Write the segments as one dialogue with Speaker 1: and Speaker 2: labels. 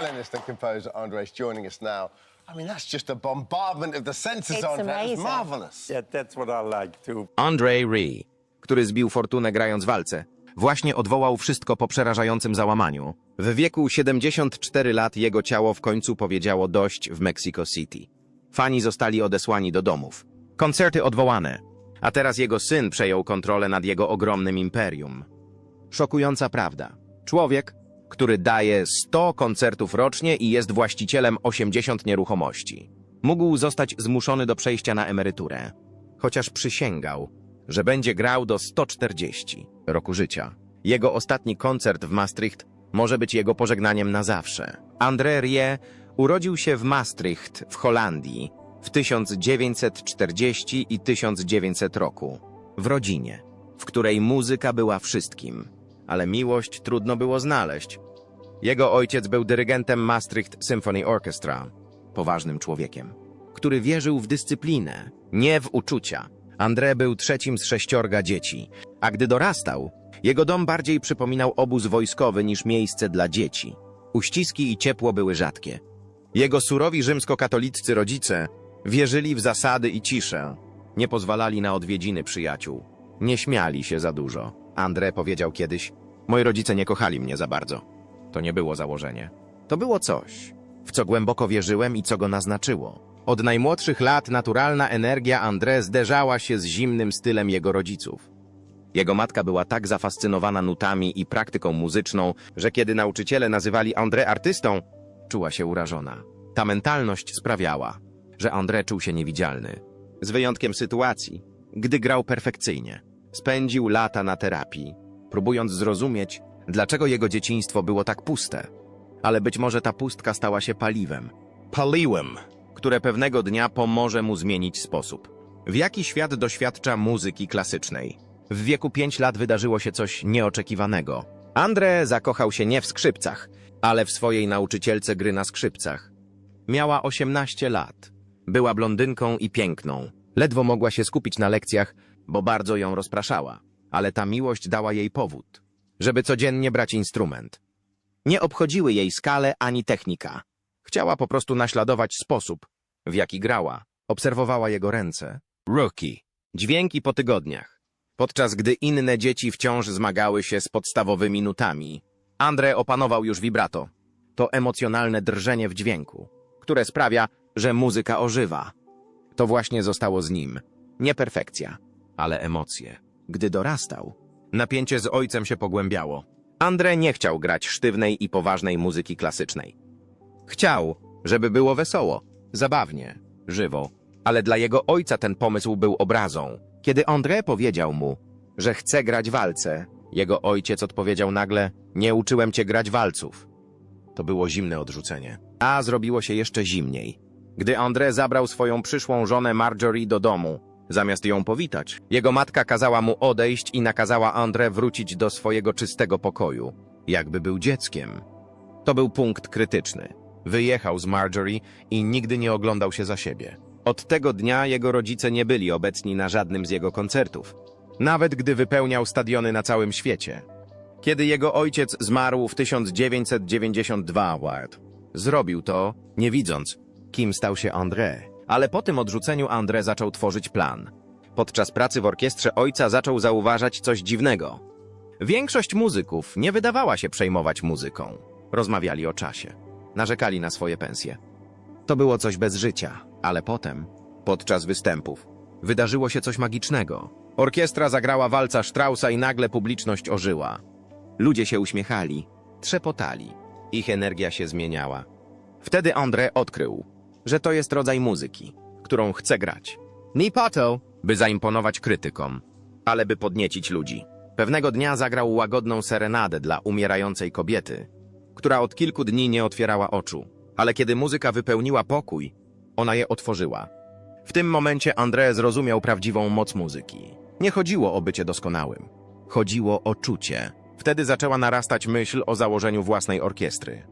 Speaker 1: violinist and composer Andres joining us now. I mean, that's just a bombardment of the senses
Speaker 2: It's
Speaker 1: on that. It's
Speaker 2: amazing.
Speaker 1: marvelous.
Speaker 3: Yeah, that's what I like too.
Speaker 4: Andre Ree, który zbił fortunę grając walce, właśnie odwołał wszystko po przerażającym załamaniu. W wieku 74 lat jego ciało w końcu powiedziało dość w Mexico City. Fani zostali odesłani do domów. Koncerty odwołane, a teraz jego syn przejął kontrolę nad jego ogromnym imperium. Szokująca prawda. Człowiek, który daje 100 koncertów rocznie i jest właścicielem 80 nieruchomości. Mógł zostać zmuszony do przejścia na emeryturę, chociaż przysięgał, że będzie grał do 140 roku życia. Jego ostatni koncert w Maastricht może być jego pożegnaniem na zawsze. André Rie urodził się w Maastricht w Holandii w 1940 i 1900 roku. W rodzinie, w której muzyka była wszystkim, ale miłość trudno było znaleźć. Jego ojciec był dyrygentem Maastricht Symphony Orchestra, poważnym człowiekiem, który wierzył w dyscyplinę, nie w uczucia. André był trzecim z sześciorga dzieci, a gdy dorastał, jego dom bardziej przypominał obóz wojskowy niż miejsce dla dzieci. Uściski i ciepło były rzadkie. Jego surowi rzymskokatoliccy rodzice wierzyli w zasady i ciszę. Nie pozwalali na odwiedziny przyjaciół. Nie śmiali się za dużo. André powiedział kiedyś: Moi rodzice nie kochali mnie za bardzo. To nie było założenie. To było coś, w co głęboko wierzyłem i co go naznaczyło. Od najmłodszych lat naturalna energia André zderzała się z zimnym stylem jego rodziców. Jego matka była tak zafascynowana nutami i praktyką muzyczną, że kiedy nauczyciele nazywali André artystą, czuła się urażona. Ta mentalność sprawiała, że André czuł się niewidzialny. Z wyjątkiem sytuacji, gdy grał perfekcyjnie. Spędził lata na terapii, próbując zrozumieć, dlaczego jego dzieciństwo było tak puste. Ale być może ta pustka stała się paliwem. Paliłem, które pewnego dnia pomoże mu zmienić sposób. W jaki świat doświadcza muzyki klasycznej? W wieku 5 lat wydarzyło się coś nieoczekiwanego. André zakochał się nie w skrzypcach, ale w swojej nauczycielce gry na skrzypcach. Miała 18 lat. Była blondynką i piękną. Ledwo mogła się skupić na lekcjach, bo bardzo ją rozpraszała. Ale ta miłość dała jej powód, żeby codziennie brać instrument. Nie obchodziły jej skale ani technika. Chciała po prostu naśladować sposób, w jaki grała. Obserwowała jego ręce. Rookie. Dźwięki po tygodniach. Podczas gdy inne dzieci wciąż zmagały się z podstawowymi nutami. Andre opanował już vibrato. To emocjonalne drżenie w dźwięku, które sprawia, że muzyka ożywa. To właśnie zostało z nim. Nie perfekcja, ale emocje. Gdy dorastał, napięcie z ojcem się pogłębiało. Andre nie chciał grać sztywnej i poważnej muzyki klasycznej. Chciał, żeby było wesoło, zabawnie, żywo. Ale dla jego ojca ten pomysł był obrazą. Kiedy André powiedział mu, że chce grać walce, jego ojciec odpowiedział nagle: Nie uczyłem cię grać walców. To było zimne odrzucenie. A zrobiło się jeszcze zimniej. Gdy André zabrał swoją przyszłą żonę Marjorie do domu, zamiast ją powitać, jego matka kazała mu odejść i nakazała André wrócić do swojego czystego pokoju, jakby był dzieckiem. To był punkt krytyczny. Wyjechał z Marjorie i nigdy nie oglądał się za siebie. Od tego dnia jego rodzice nie byli obecni na żadnym z jego koncertów, nawet gdy wypełniał stadiony na całym świecie. Kiedy jego ojciec zmarł w 1992, Ward, zrobił to, nie widząc, kim stał się André. Ale po tym odrzuceniu André zaczął tworzyć plan. Podczas pracy w orkiestrze ojca zaczął zauważać coś dziwnego. Większość muzyków nie wydawała się przejmować muzyką. Rozmawiali o czasie. Narzekali na swoje pensje. To było coś bez życia, ale potem, podczas występów, wydarzyło się coś magicznego. Orkiestra zagrała walca Straussa i nagle publiczność ożyła. Ludzie się uśmiechali, trzepotali. Ich energia się zmieniała. Wtedy André odkrył, że to jest rodzaj muzyki, którą chce grać. Nie po to, by zaimponować krytykom, ale by podniecić ludzi. Pewnego dnia zagrał łagodną serenadę dla umierającej kobiety, która od kilku dni nie otwierała oczu. Ale kiedy muzyka wypełniła pokój, ona je otworzyła. W tym momencie André zrozumiał prawdziwą moc muzyki. Nie chodziło o bycie doskonałym. Chodziło o czucie. Wtedy zaczęła narastać myśl o założeniu własnej orkiestry.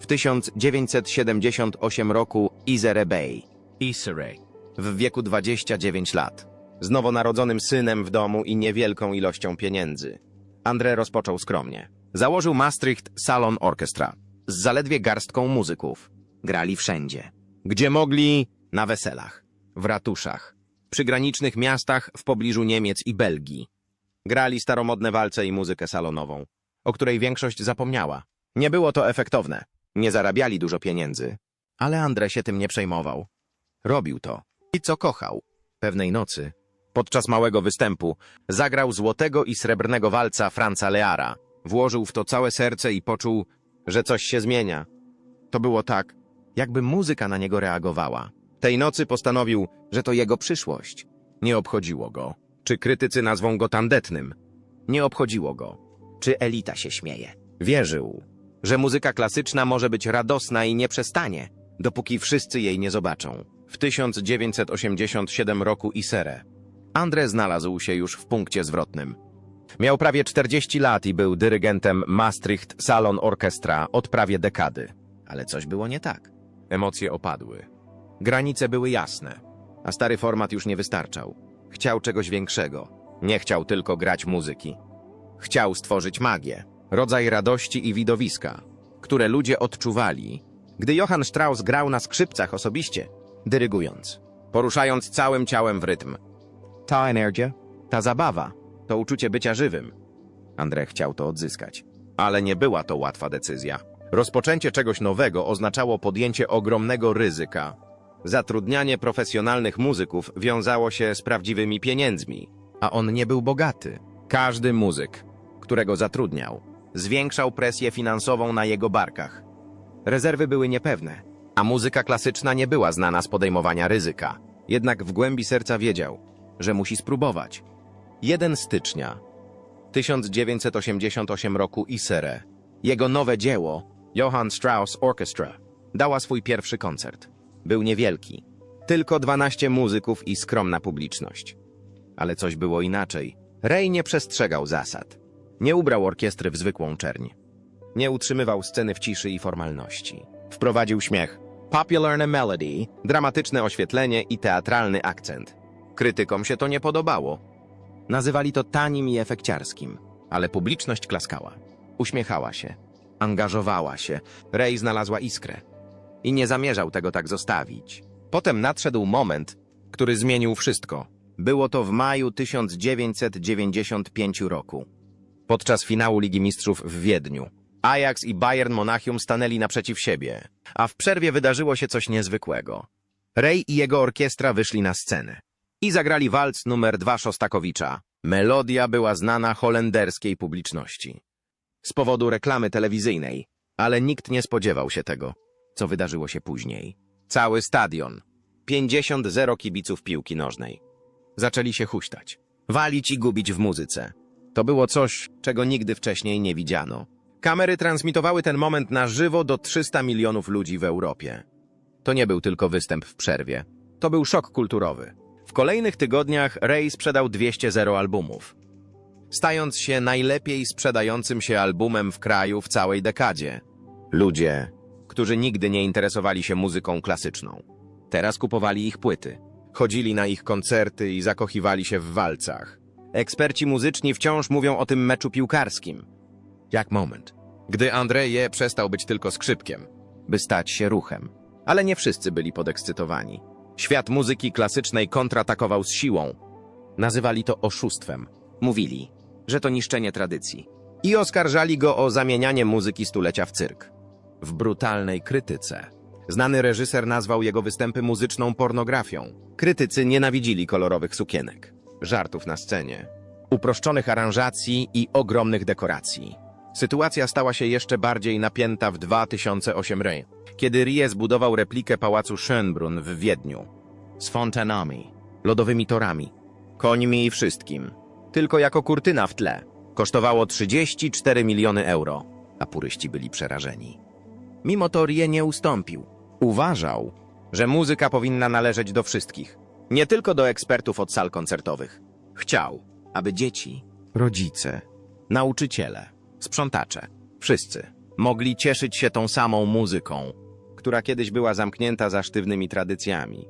Speaker 4: W 1978 roku Isere Bey, Isere, w wieku 29 lat, z nowonarodzonym synem w domu i niewielką ilością pieniędzy. André rozpoczął skromnie. Założył Maastricht Salon Orchestra. z zaledwie garstką muzyków. Grali wszędzie. Gdzie mogli, na weselach, w ratuszach, przy granicznych miastach w pobliżu Niemiec i Belgii. Grali staromodne walce i muzykę salonową, o której większość zapomniała. Nie było to efektowne. Nie zarabiali dużo pieniędzy. Ale Andre się tym nie przejmował. Robił to. I co kochał. Pewnej nocy, podczas małego występu, zagrał złotego i srebrnego walca Franca Leara. Włożył w to całe serce i poczuł, że coś się zmienia. To było tak, jakby muzyka na niego reagowała. Tej nocy postanowił, że to jego przyszłość. Nie obchodziło go. Czy krytycy nazwą go tandetnym? Nie obchodziło go. Czy elita się śmieje? Wierzył, że muzyka klasyczna może być radosna i nie przestanie, dopóki wszyscy jej nie zobaczą. W 1987 roku Isere. Andre znalazł się już w punkcie zwrotnym. Miał prawie 40 lat i był dyrygentem Maastricht Salon Orchestra od prawie dekady. Ale coś było nie tak. Emocje opadły. Granice były jasne, a stary format już nie wystarczał. Chciał czegoś większego. Nie chciał tylko grać muzyki. Chciał stworzyć magię, rodzaj radości i widowiska, które ludzie odczuwali, gdy Johann Strauss grał na skrzypcach osobiście, dyrygując, poruszając całym ciałem w rytm. Ta energia, ta zabawa, to uczucie bycia żywym. Andrzej chciał to odzyskać. Ale nie była to łatwa decyzja. Rozpoczęcie czegoś nowego oznaczało podjęcie ogromnego ryzyka. Zatrudnianie profesjonalnych muzyków wiązało się z prawdziwymi pieniędzmi, a on nie był bogaty. Każdy muzyk, którego zatrudniał, zwiększał presję finansową na jego barkach. Rezerwy były niepewne, a muzyka klasyczna nie była znana z podejmowania ryzyka. Jednak w głębi serca wiedział, że musi spróbować. 1 stycznia 1988 roku Isere, jego nowe dzieło, Johann Strauss Orchestra, dała swój pierwszy koncert. Był niewielki, tylko 12 muzyków i skromna publiczność. Ale coś było inaczej. Ray nie przestrzegał zasad. Nie ubrał orkiestry w zwykłą czerń. Nie utrzymywał sceny w ciszy i formalności. Wprowadził śmiech, popular melody, dramatyczne oświetlenie i teatralny akcent. Krytykom się to nie podobało. Nazywali to tanim i efekciarskim, ale publiczność klaskała. Uśmiechała się, angażowała się. Ray znalazła iskrę. I nie zamierzał tego tak zostawić. Potem nadszedł moment, który zmienił wszystko. Było to w maju 1995 roku. Podczas finału Ligi Mistrzów w Wiedniu. Ajax i Bayern Monachium stanęli naprzeciw siebie, a w przerwie wydarzyło się coś niezwykłego. Ray i jego orkiestra wyszli na scenę i zagrali walc numer dwa Szostakowicza. Melodia była znana holenderskiej publiczności. Z powodu reklamy telewizyjnej, ale nikt nie spodziewał się tego, co wydarzyło się później. Cały stadion, 50 zero kibiców piłki nożnej. Zaczęli się huśtać, walić i gubić w muzyce. To było coś, czego nigdy wcześniej nie widziano. Kamery transmitowały ten moment na żywo do 300 milionów ludzi w Europie. To nie był tylko występ w przerwie. To był szok kulturowy. W kolejnych tygodniach Ray sprzedał 200 zero albumów, stając się najlepiej sprzedającym się albumem w kraju w całej dekadzie. Ludzie, którzy nigdy nie interesowali się muzyką klasyczną, teraz kupowali ich płyty, chodzili na ich koncerty i zakochiwali się w walcach. Eksperci muzyczni wciąż mówią o tym meczu piłkarskim. Jak moment, gdy Andrzeje przestał być tylko skrzypkiem, by stać się ruchem. Ale nie wszyscy byli podekscytowani. Świat muzyki klasycznej kontratakował z siłą. Nazywali to oszustwem. Mówili, że to niszczenie tradycji. I oskarżali go o zamienianie muzyki stulecia w cyrk. W brutalnej krytyce. Znany reżyser nazwał jego występy muzyczną pornografią. Krytycy nienawidzili kolorowych sukienek, żartów na scenie, uproszczonych aranżacji i ogromnych dekoracji. Sytuacja stała się jeszcze bardziej napięta w 2008 roku, kiedy Rie zbudował replikę pałacu Schönbrunn w Wiedniu. Z fontanami, lodowymi torami, końmi i wszystkim. Tylko jako kurtyna w tle. Kosztowało 34 miliony euro, a puryści byli przerażeni. Mimo to Rie nie ustąpił. Uważał, że muzyka powinna należeć do wszystkich, nie tylko do ekspertów od sal koncertowych. Chciał, aby dzieci, rodzice, nauczyciele, sprzątacze, wszyscy mogli cieszyć się tą samą muzyką, która kiedyś była zamknięta za sztywnymi tradycjami.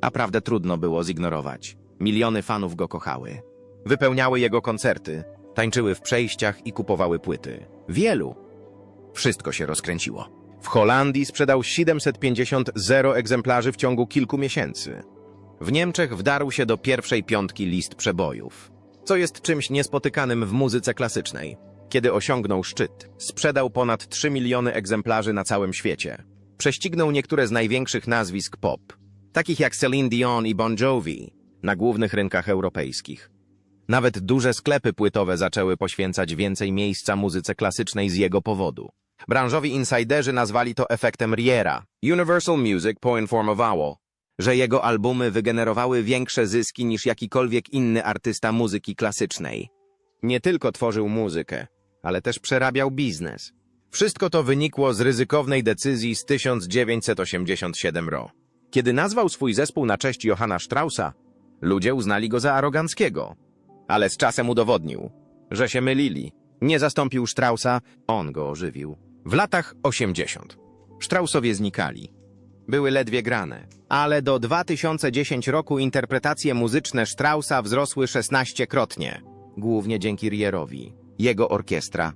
Speaker 4: A prawdę trudno było zignorować. Miliony fanów go kochały. Wypełniały jego koncerty, tańczyły w przejściach i kupowały płyty. Wielu, Wszystko się rozkręciło. W Holandii sprzedał 750 zero egzemplarzy w ciągu kilku miesięcy. W Niemczech wdarł się do pierwszej piątki list przebojów, co jest czymś niespotykanym w muzyce klasycznej. Kiedy osiągnął szczyt, sprzedał ponad 3 miliony egzemplarzy na całym świecie. Prześcignął niektóre z największych nazwisk pop, takich jak Celine Dion i Bon Jovi, na głównych rynkach europejskich. Nawet duże sklepy płytowe zaczęły poświęcać więcej miejsca muzyce klasycznej z jego powodu. Branżowi insiderzy nazwali to efektem Riera. Universal Music poinformowało, że jego albumy wygenerowały większe zyski niż jakikolwiek inny artysta muzyki klasycznej. Nie tylko tworzył muzykę, ale też przerabiał biznes. Wszystko to wynikło z ryzykownej decyzji z 1987 ro. Kiedy nazwał swój zespół na cześć Johanna Straussa, ludzie uznali go za aroganckiego. Ale z czasem udowodnił, że się mylili. Nie zastąpił Straussa, on go ożywił. W latach 80. Straussowie znikali. Były ledwie grane. Ale do 2010 roku interpretacje muzyczne Straussa wzrosły 16-krotnie. Głównie dzięki Rierowi. Jego orkiestra,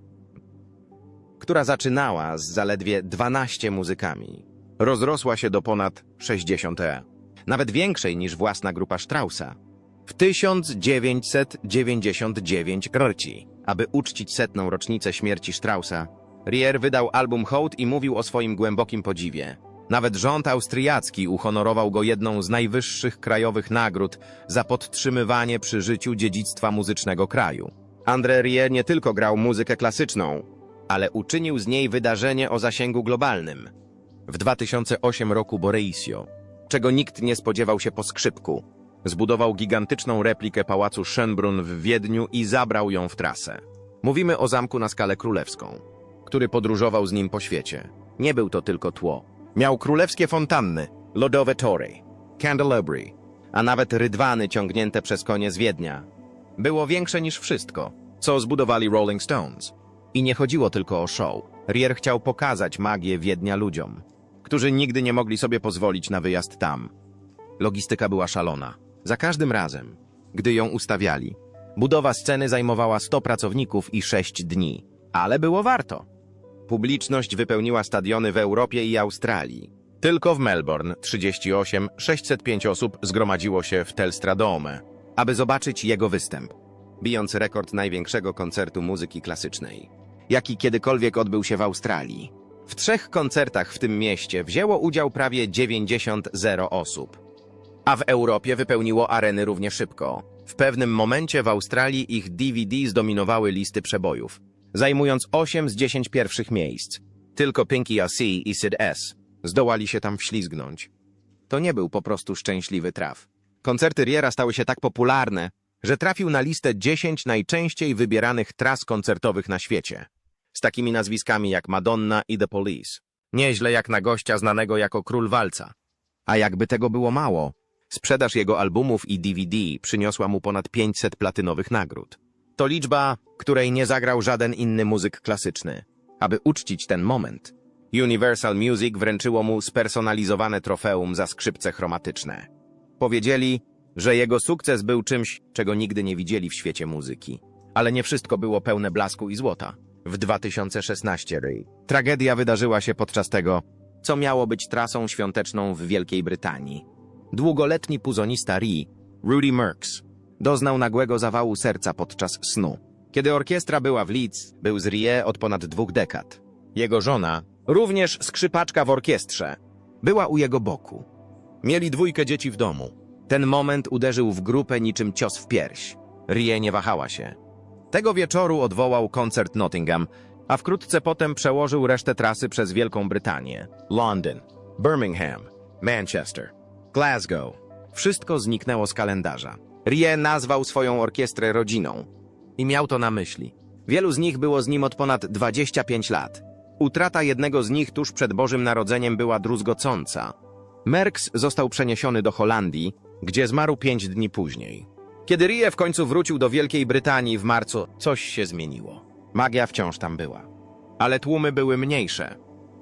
Speaker 4: która zaczynała z zaledwie 12 muzykami, rozrosła się do ponad 60 e. Nawet większej niż własna grupa Straussa. W 1999 kroci, aby uczcić setną rocznicę śmierci Straussa, Rier wydał album Hołd i mówił o swoim głębokim podziwie. Nawet rząd austriacki uhonorował go jedną z najwyższych krajowych nagród za podtrzymywanie przy życiu dziedzictwa muzycznego kraju. André Rieu nie tylko grał muzykę klasyczną, ale uczynił z niej wydarzenie o zasięgu globalnym. W 2008 roku Boreisio, czego nikt nie spodziewał się po skrzypku, zbudował gigantyczną replikę pałacu Schönbrunn w Wiedniu i zabrał ją w trasę. Mówimy o zamku na skalę królewską, który podróżował z nim po świecie. Nie był to tylko tło. Miał królewskie fontanny, lodowe tory, candelabry, a nawet rydwany ciągnięte przez konie z Wiednia. Było większe niż wszystko, co zbudowali Rolling Stones. I nie chodziło tylko o show. Rier chciał pokazać magię Wiednia ludziom, którzy nigdy nie mogli sobie pozwolić na wyjazd tam. Logistyka była szalona. Za każdym razem, gdy ją ustawiali, budowa sceny zajmowała 100 pracowników i 6 dni. Ale było warto. Publiczność wypełniła stadiony w Europie i Australii. Tylko w Melbourne 38 605 osób zgromadziło się w Telstradome, aby zobaczyć jego występ, bijąc rekord największego koncertu muzyki klasycznej, jaki kiedykolwiek odbył się w Australii. W trzech koncertach w tym mieście wzięło udział prawie 90 zero osób. A w Europie wypełniło areny równie szybko. W pewnym momencie w Australii ich DVD zdominowały listy przebojów, zajmując 8 z 10 pierwszych miejsc. Tylko Pinky AC i Sid S. zdołali się tam wślizgnąć. To nie był po prostu szczęśliwy traf. Koncerty Riera stały się tak popularne, że trafił na listę 10 najczęściej wybieranych tras koncertowych na świecie. Z takimi nazwiskami jak Madonna i The Police. Nieźle jak na gościa znanego jako Król Walca. A jakby tego było mało, sprzedaż jego albumów i DVD przyniosła mu ponad 500 platynowych nagród. To liczba, której nie zagrał żaden inny muzyk klasyczny. Aby uczcić ten moment, Universal Music wręczyło mu spersonalizowane trofeum za skrzypce chromatyczne. Powiedzieli, że jego sukces był czymś, czego nigdy nie widzieli w świecie muzyki. Ale nie wszystko było pełne blasku i złota. W 2016 ry. tragedia wydarzyła się podczas tego, co miało być trasą świąteczną w Wielkiej Brytanii. Długoletni puzonista Ree, Rudy Merckx, doznał nagłego zawału serca podczas snu. Kiedy orkiestra była w Leeds, był z Rie od ponad dwóch dekad. Jego żona, również skrzypaczka w orkiestrze, była u jego boku. Mieli dwójkę dzieci w domu. Ten moment uderzył w grupę niczym cios w pierś. Rie nie wahała się. Tego wieczoru odwołał koncert Nottingham, a wkrótce potem przełożył resztę trasy przez Wielką Brytanię. Londyn, Birmingham, Manchester, Glasgow. Wszystko zniknęło z kalendarza. Rie nazwał swoją orkiestrę rodziną. I miał to na myśli. Wielu z nich było z nim od ponad 25 lat. Utrata jednego z nich tuż przed Bożym Narodzeniem była druzgocąca. Merks został przeniesiony do Holandii, gdzie zmarł pięć dni później. Kiedy Rie w końcu wrócił do Wielkiej Brytanii w marcu, coś się zmieniło. Magia wciąż tam była. Ale tłumy były mniejsze.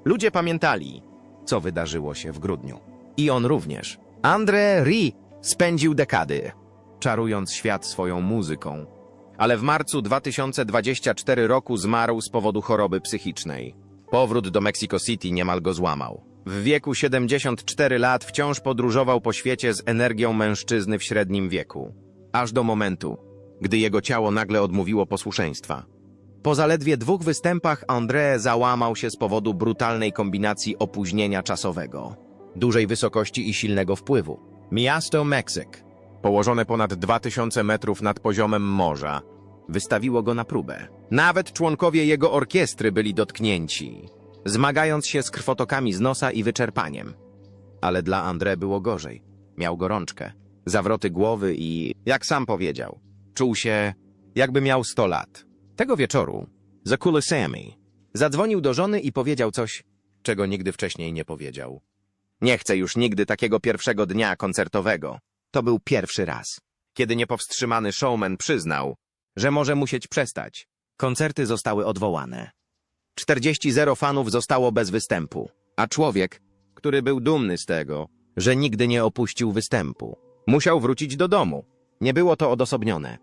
Speaker 4: Ludzie pamiętali, co wydarzyło się w grudniu. I on również. André Rie spędził dekady, czarując świat swoją muzyką. Ale w marcu 2024 roku zmarł z powodu choroby psychicznej. Powrót do Mexico City niemal go złamał. W wieku 74 lat wciąż podróżował po świecie z energią mężczyzny w średnim wieku. Aż do momentu, gdy jego ciało nagle odmówiło posłuszeństwa. Po zaledwie dwóch występach André załamał się z powodu brutalnej kombinacji opóźnienia czasowego, dużej wysokości i silnego wpływu. Miasto Meksyk, położone ponad 2000 metrów nad poziomem morza, wystawiło go na próbę. Nawet członkowie jego orkiestry byli dotknięci, zmagając się z krwotokami z nosa i wyczerpaniem. Ale dla André było gorzej. Miał gorączkę, zawroty głowy i, jak sam powiedział, czuł się, jakby miał 100 lat. Tego wieczoru, za kulisami, zadzwonił do żony i powiedział coś, czego nigdy wcześniej nie powiedział. Nie chcę już nigdy takiego pierwszego dnia koncertowego. To był pierwszy raz, kiedy niepowstrzymany showman przyznał, że może musieć przestać. Koncerty zostały odwołane. 40 zero fanów zostało bez występu, a człowiek, który był dumny z tego, że nigdy nie opuścił występu, musiał wrócić do domu. Nie było to odosobnione.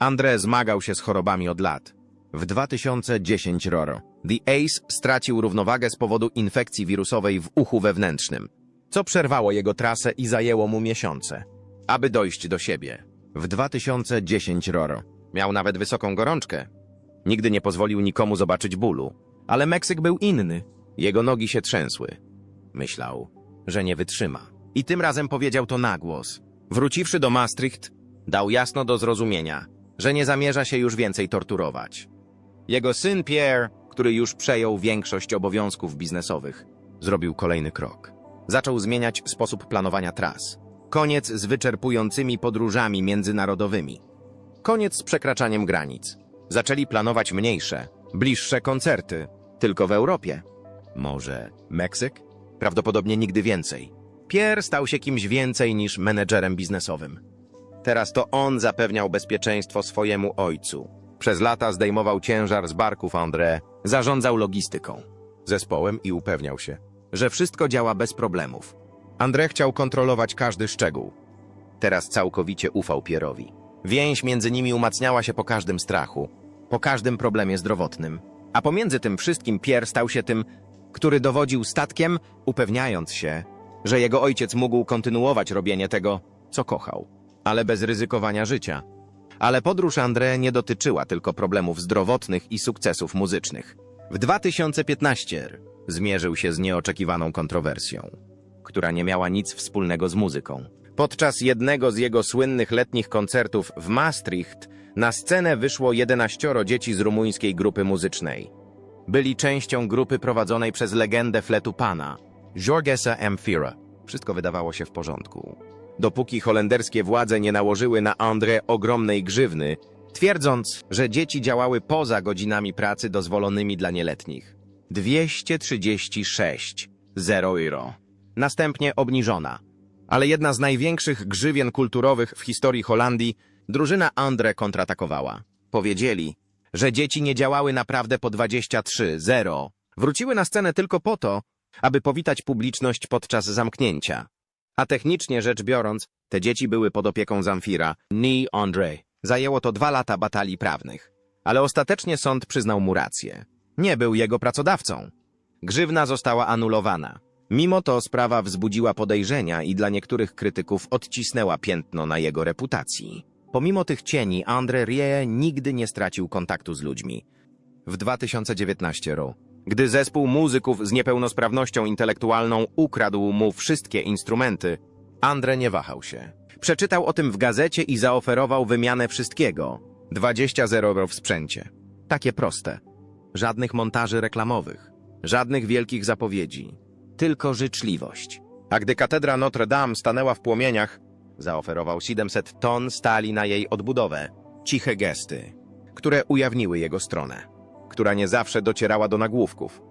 Speaker 4: André zmagał się z chorobami od lat. W 2010 Roro, The Ace stracił równowagę z powodu infekcji wirusowej w uchu wewnętrznym, co przerwało jego trasę i zajęło mu miesiące, aby dojść do siebie. W 2010 Roro miał nawet wysoką gorączkę. Nigdy nie pozwolił nikomu zobaczyć bólu, ale Meksyk był inny. Jego nogi się trzęsły. Myślał, że nie wytrzyma. I tym razem powiedział to na głos. Wróciwszy do Maastricht, dał jasno do zrozumienia, że nie zamierza się już więcej torturować. Jego syn Pierre, który już przejął większość obowiązków biznesowych, zrobił kolejny krok. Zaczął zmieniać sposób planowania tras. Koniec z wyczerpującymi podróżami międzynarodowymi. Koniec z przekraczaniem granic. Zaczęli planować mniejsze, bliższe koncerty, tylko w Europie. Może Meksyk? Prawdopodobnie nigdy więcej. Pierre stał się kimś więcej niż menedżerem biznesowym. Teraz to on zapewniał bezpieczeństwo swojemu ojcu. Przez lata zdejmował ciężar z barków André, zarządzał logistyką, zespołem i upewniał się, że wszystko działa bez problemów. André chciał kontrolować każdy szczegół. Teraz całkowicie ufał Pierowi. Więź między nimi umacniała się po każdym strachu, po każdym problemie zdrowotnym. A pomiędzy tym wszystkim Pierre stał się tym, który dowodził statkiem, upewniając się, że jego ojciec mógł kontynuować robienie tego, co kochał, ale bez ryzykowania życia. Ale podróż André nie dotyczyła tylko problemów zdrowotnych i sukcesów muzycznych. W 2015 zmierzył się z nieoczekiwaną kontrowersją, która nie miała nic wspólnego z muzyką. Podczas jednego z jego słynnych letnich koncertów w Maastricht na scenę wyszło 11 dzieci z rumuńskiej grupy muzycznej. Byli częścią grupy prowadzonej przez legendę fletu pana, Jorgesa Amphira. Wszystko wydawało się w porządku. Dopóki holenderskie władze nie nałożyły na André ogromnej grzywny, twierdząc, że dzieci działały poza godzinami pracy dozwolonymi dla nieletnich. 236 0 euro. Następnie obniżona. Ale jedna z największych grzywien kulturowych w historii Holandii, drużyna André kontratakowała. Powiedzieli, że dzieci nie działały naprawdę po 23 0. Wróciły na scenę tylko po to, aby powitać publiczność podczas zamknięcia. A technicznie rzecz biorąc, te dzieci były pod opieką Zamfira, ni André. Zajęło to dwa lata batalii prawnych. Ale ostatecznie sąd przyznał mu rację. Nie był jego pracodawcą. Grzywna została anulowana. Mimo to sprawa wzbudziła podejrzenia i dla niektórych krytyków odcisnęła piętno na jego reputacji. Pomimo tych cieni, André Rie nigdy nie stracił kontaktu z ludźmi. W 2019 roku, gdy zespół muzyków z niepełnosprawnością intelektualną ukradł mu wszystkie instrumenty, André nie wahał się. Przeczytał o tym w gazecie i zaoferował wymianę wszystkiego. 20 zero w sprzęcie. Takie proste. Żadnych montaży reklamowych. Żadnych wielkich zapowiedzi. Tylko życzliwość. A gdy katedra Notre Dame stanęła w płomieniach, zaoferował 700 ton stali na jej odbudowę. Ciche gesty, które ujawniły jego stronę, która nie zawsze docierała do nagłówków.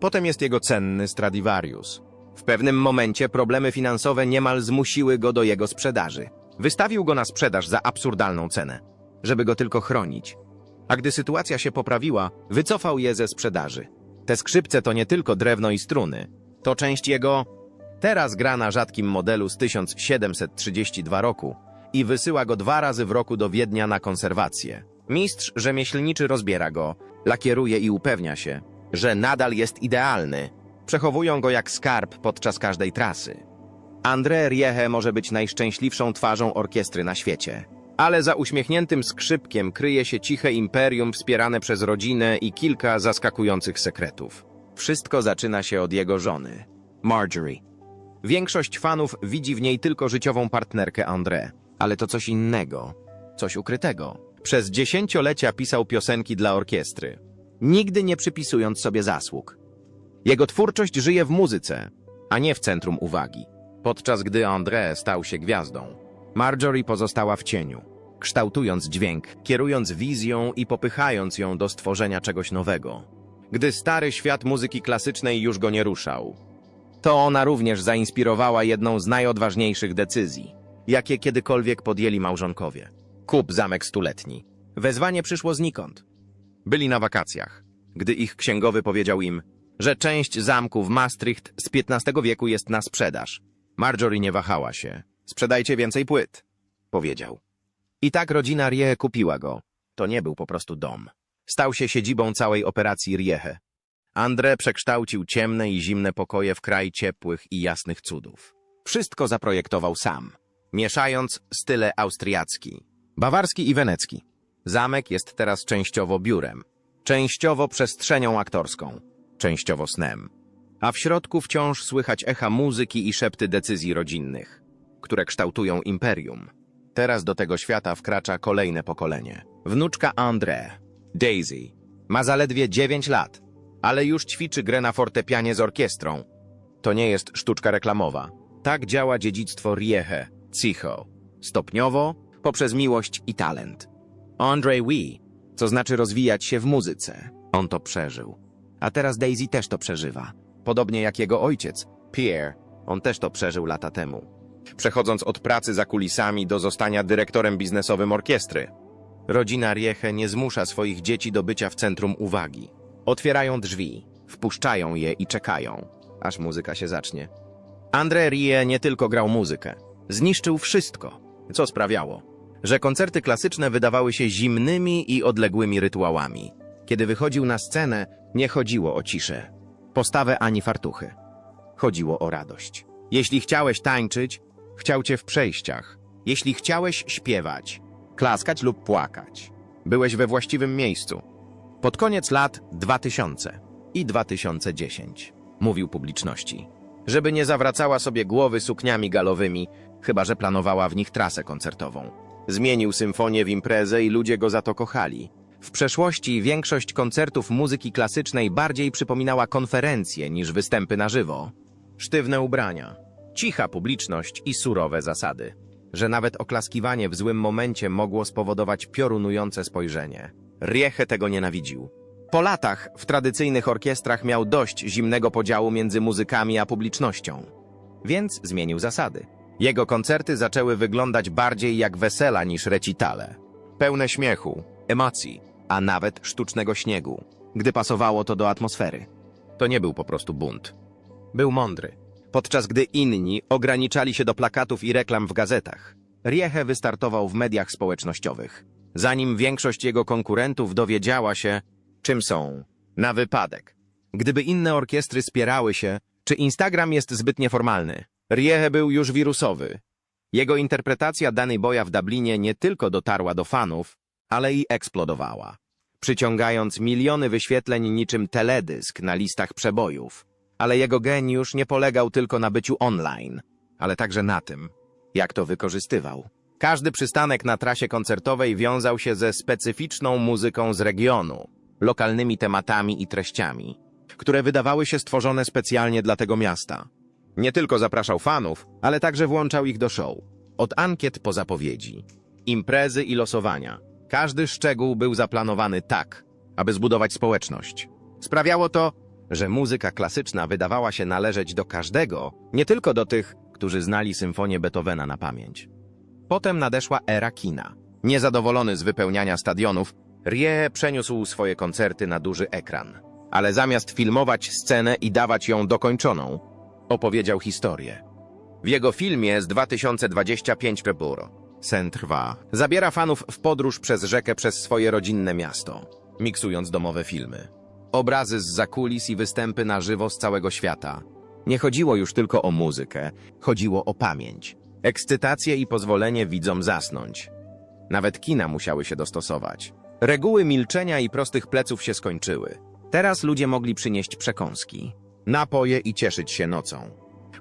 Speaker 4: Potem jest jego cenny Stradivarius. W pewnym momencie problemy finansowe niemal zmusiły go do jego sprzedaży. Wystawił go na sprzedaż za absurdalną cenę, żeby go tylko chronić. A gdy sytuacja się poprawiła, wycofał je ze sprzedaży. Te skrzypce to nie tylko drewno i struny. To część jego... Teraz gra na rzadkim modelu z 1732 roku i wysyła go dwa razy w roku do Wiednia na konserwację. Mistrz rzemieślniczy rozbiera go, lakieruje i upewnia się, że nadal jest idealny. Przechowują go jak skarb podczas każdej trasy. André Riehe może być najszczęśliwszą twarzą orkiestry na świecie. Ale za uśmiechniętym skrzypkiem kryje się ciche imperium wspierane przez rodzinę i kilka zaskakujących sekretów. Wszystko zaczyna się od jego żony, Marjorie. Większość fanów widzi w niej tylko życiową partnerkę André, ale to coś innego, coś ukrytego. Przez dziesięciolecia pisał piosenki dla orkiestry, nigdy nie przypisując sobie zasług. Jego twórczość żyje w muzyce, a nie w centrum uwagi. Podczas gdy André stał się gwiazdą, Marjorie pozostała w cieniu, kształtując dźwięk, kierując wizją i popychając ją do stworzenia czegoś nowego. Gdy stary świat muzyki klasycznej już go nie ruszał, to ona również zainspirowała jedną z najodważniejszych decyzji, jakie kiedykolwiek podjęli małżonkowie. Kup zamek stuletni. Wezwanie przyszło znikąd. Byli na wakacjach, gdy ich księgowy powiedział im, że część zamku w Maastricht z XV wieku jest na sprzedaż. Marjorie nie wahała się. Sprzedajcie więcej płyt, powiedział. I tak rodzina Riehe kupiła go. To nie był po prostu dom. Stał się siedzibą całej operacji Riehe. André przekształcił ciemne i zimne pokoje w kraj ciepłych i jasnych cudów. Wszystko zaprojektował sam, mieszając style austriacki, bawarski i wenecki. Zamek jest teraz częściowo biurem, częściowo przestrzenią aktorską, częściowo snem. A w środku wciąż słychać echa muzyki i szepty decyzji rodzinnych, które kształtują imperium. Teraz do tego świata wkracza kolejne pokolenie. Wnuczka André, Daisy, ma zaledwie 9 lat, ale już ćwiczy grę na fortepianie z orkiestrą. To nie jest sztuczka reklamowa. Tak działa dziedzictwo Riehe, Cicho. Stopniowo, poprzez miłość i talent. André Wee, co znaczy rozwijać się w muzyce. On to przeżył. A teraz Daisy też to przeżywa. Podobnie jak jego ojciec, Pierre. On też to przeżył lata temu. Przechodząc od pracy za kulisami do zostania dyrektorem biznesowym orkiestry. Rodzina Rieche nie zmusza swoich dzieci do bycia w centrum uwagi. Otwierają drzwi, wpuszczają je i czekają, aż muzyka się zacznie. André Rie nie tylko grał muzykę, zniszczył wszystko, co sprawiało, że koncerty klasyczne wydawały się zimnymi i odległymi rytuałami. Kiedy wychodził na scenę, nie chodziło o ciszę, postawę ani fartuchy. Chodziło o radość. Jeśli chciałeś tańczyć, chciał cię w przejściach. Jeśli chciałeś śpiewać, klaskać lub płakać, byłeś we właściwym miejscu. Pod koniec lat 2000 i 2010 mówił publiczności, żeby nie zawracała sobie głowy sukniami galowymi, chyba że planowała w nich trasę koncertową. Zmienił symfonię w imprezę i ludzie go za to kochali. W przeszłości większość koncertów muzyki klasycznej bardziej przypominała konferencje niż występy na żywo. Sztywne ubrania, cicha publiczność i surowe zasady. Że nawet oklaskiwanie w złym momencie mogło spowodować piorunujące spojrzenie. Rieche tego nienawidził. Po latach w tradycyjnych orkiestrach miał dość zimnego podziału między muzykami a publicznością. Więc zmienił zasady. Jego koncerty zaczęły wyglądać bardziej jak wesela niż recitale. Pełne śmiechu, emocji, a nawet sztucznego śniegu, gdy pasowało to do atmosfery. To nie był po prostu bunt. Był mądry. Podczas gdy inni ograniczali się do plakatów i reklam w gazetach, Rieche wystartował w mediach społecznościowych zanim większość jego konkurentów dowiedziała się, czym są. Na wypadek. Gdyby inne orkiestry spierały się, czy Instagram jest zbyt nieformalny. Riehe był już wirusowy. Jego interpretacja Danny Boya w Dublinie nie tylko dotarła do fanów, ale i eksplodowała, przyciągając miliony wyświetleń niczym teledysk na listach przebojów. Ale jego geniusz nie polegał tylko na byciu online, ale także na tym, jak to wykorzystywał. Każdy przystanek na trasie koncertowej wiązał się ze specyficzną muzyką z regionu, lokalnymi tematami i treściami, które wydawały się stworzone specjalnie dla tego miasta. Nie tylko zapraszał fanów, ale także włączał ich do show. Od ankiet po zapowiedzi, imprezy i losowania. Każdy szczegół był zaplanowany tak, aby zbudować społeczność. Sprawiało to, że muzyka klasyczna wydawała się należeć do każdego, nie tylko do tych, którzy znali symfonię Beethovena na pamięć. Potem nadeszła era kina. Niezadowolony z wypełniania stadionów, Rie przeniósł swoje koncerty na duży ekran. Ale zamiast filmować scenę i dawać ją dokończoną, opowiedział historię. W jego filmie z 2025 Reburo, Sen trwa, zabiera fanów w podróż przez rzekę przez swoje rodzinne miasto, miksując domowe filmy. Obrazy z zakulis i występy na żywo z całego świata. Nie chodziło już tylko o muzykę, chodziło o pamięć. Ekscytację i pozwolenie widzom zasnąć. Nawet kina musiały się dostosować. Reguły milczenia i prostych pleców się skończyły. Teraz ludzie mogli przynieść przekąski, napoje i cieszyć się nocą,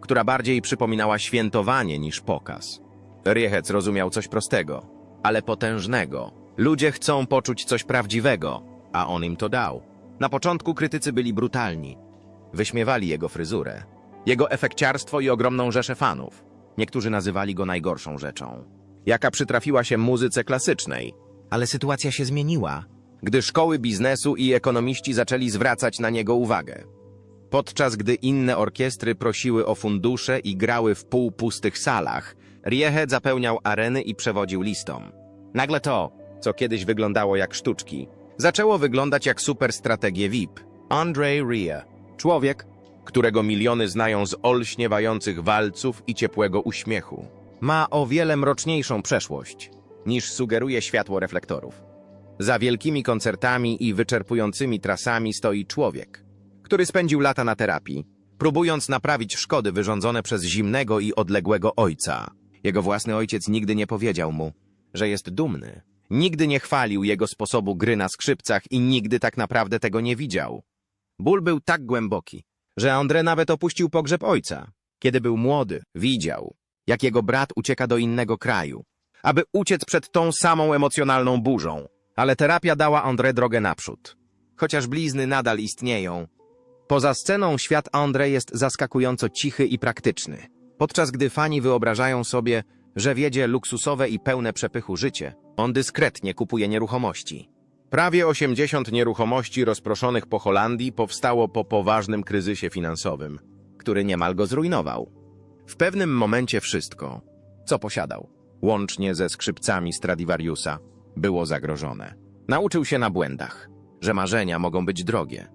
Speaker 4: która bardziej przypominała świętowanie niż pokaz. Riechec rozumiał coś prostego, ale potężnego. Ludzie chcą poczuć coś prawdziwego, a on im to dał. Na początku krytycy byli brutalni. Wyśmiewali jego fryzurę, jego efekciarstwo i ogromną rzeszę fanów. Niektórzy nazywali go najgorszą rzeczą, jaka przytrafiła się muzyce klasycznej. Ale sytuacja się zmieniła, gdy szkoły biznesu i ekonomiści zaczęli zwracać na niego uwagę. Podczas gdy inne orkiestry prosiły o fundusze i grały w półpustych salach, Riehe zapełniał areny i przewodził listom. Nagle to, co kiedyś wyglądało jak sztuczki, zaczęło wyglądać jak super strategie VIP. Andre Rie, człowiek, którego miliony znają z olśniewających walców i ciepłego uśmiechu, ma o wiele mroczniejszą przeszłość, niż sugeruje światło reflektorów. Za wielkimi koncertami i wyczerpującymi trasami stoi człowiek, który spędził lata na terapii, próbując naprawić szkody wyrządzone przez zimnego i odległego ojca. Jego własny ojciec nigdy nie powiedział mu, że jest dumny. Nigdy nie chwalił jego sposobu gry na skrzypcach i nigdy tak naprawdę tego nie widział. Ból był tak głęboki, że André nawet opuścił pogrzeb ojca. Kiedy był młody, widział, jak jego brat ucieka do innego kraju, aby uciec przed tą samą emocjonalną burzą. Ale terapia dała André drogę naprzód. Chociaż blizny nadal istnieją, Poza sceną świat André jest zaskakująco cichy i praktyczny. Podczas gdy fani wyobrażają sobie, że wiedzie luksusowe i pełne przepychu życie, on dyskretnie kupuje nieruchomości. Prawie 80 nieruchomości rozproszonych po Holandii powstało po poważnym kryzysie finansowym, który niemal go zrujnował. W pewnym momencie wszystko, co posiadał, łącznie ze skrzypcami Stradivariusa, było zagrożone. Nauczył się na błędach, że marzenia mogą być drogie,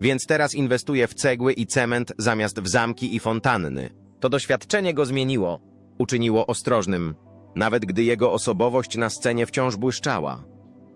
Speaker 4: więc teraz inwestuje w cegły i cement zamiast w zamki i fontanny. To doświadczenie go zmieniło, uczyniło ostrożnym, nawet gdy jego osobowość na scenie wciąż błyszczała.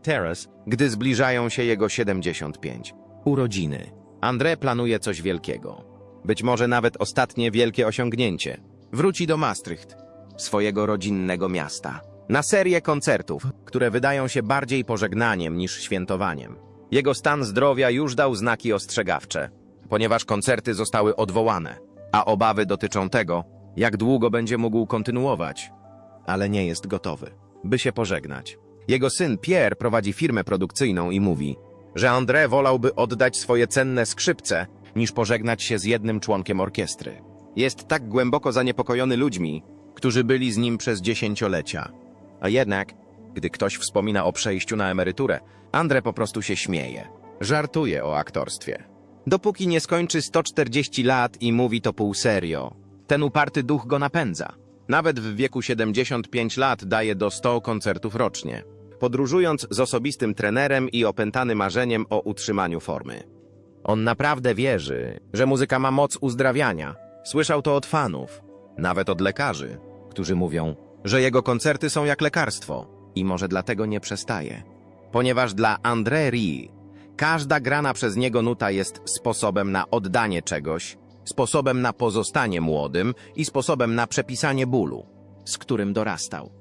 Speaker 4: Teraz, gdy zbliżają się jego 75. Urodziny. André planuje coś wielkiego. Być może nawet ostatnie wielkie osiągnięcie. Wróci do Maastricht, swojego rodzinnego miasta. Na serię koncertów, które wydają się bardziej pożegnaniem niż świętowaniem. Jego stan zdrowia już dał znaki ostrzegawcze, ponieważ koncerty zostały odwołane, a obawy dotyczą tego, jak długo będzie mógł kontynuować. Ale nie jest gotowy, by się pożegnać. Jego syn Pierre prowadzi firmę produkcyjną i mówi, że André wolałby oddać swoje cenne skrzypce, niż pożegnać się z jednym członkiem orkiestry. Jest tak głęboko zaniepokojony ludźmi, którzy byli z nim przez dziesięciolecia. A jednak, gdy ktoś wspomina o przejściu na emeryturę, Andre po prostu się śmieje. Żartuje o aktorstwie. Dopóki nie skończy 140 lat i mówi to pół serio, ten uparty duch go napędza. Nawet w wieku 75 lat daje do 100 koncertów rocznie, podróżując z osobistym trenerem i opętany marzeniem o utrzymaniu formy. On naprawdę wierzy, że muzyka ma moc uzdrawiania. Słyszał to od fanów, nawet od lekarzy, którzy mówią, że jego koncerty są jak lekarstwo i może dlatego nie przestaje. Ponieważ dla André Rie każda grana przez niego nuta jest sposobem na oddanie czegoś, sposobem na pozostanie młodym i sposobem na przepisanie bólu, z którym dorastał.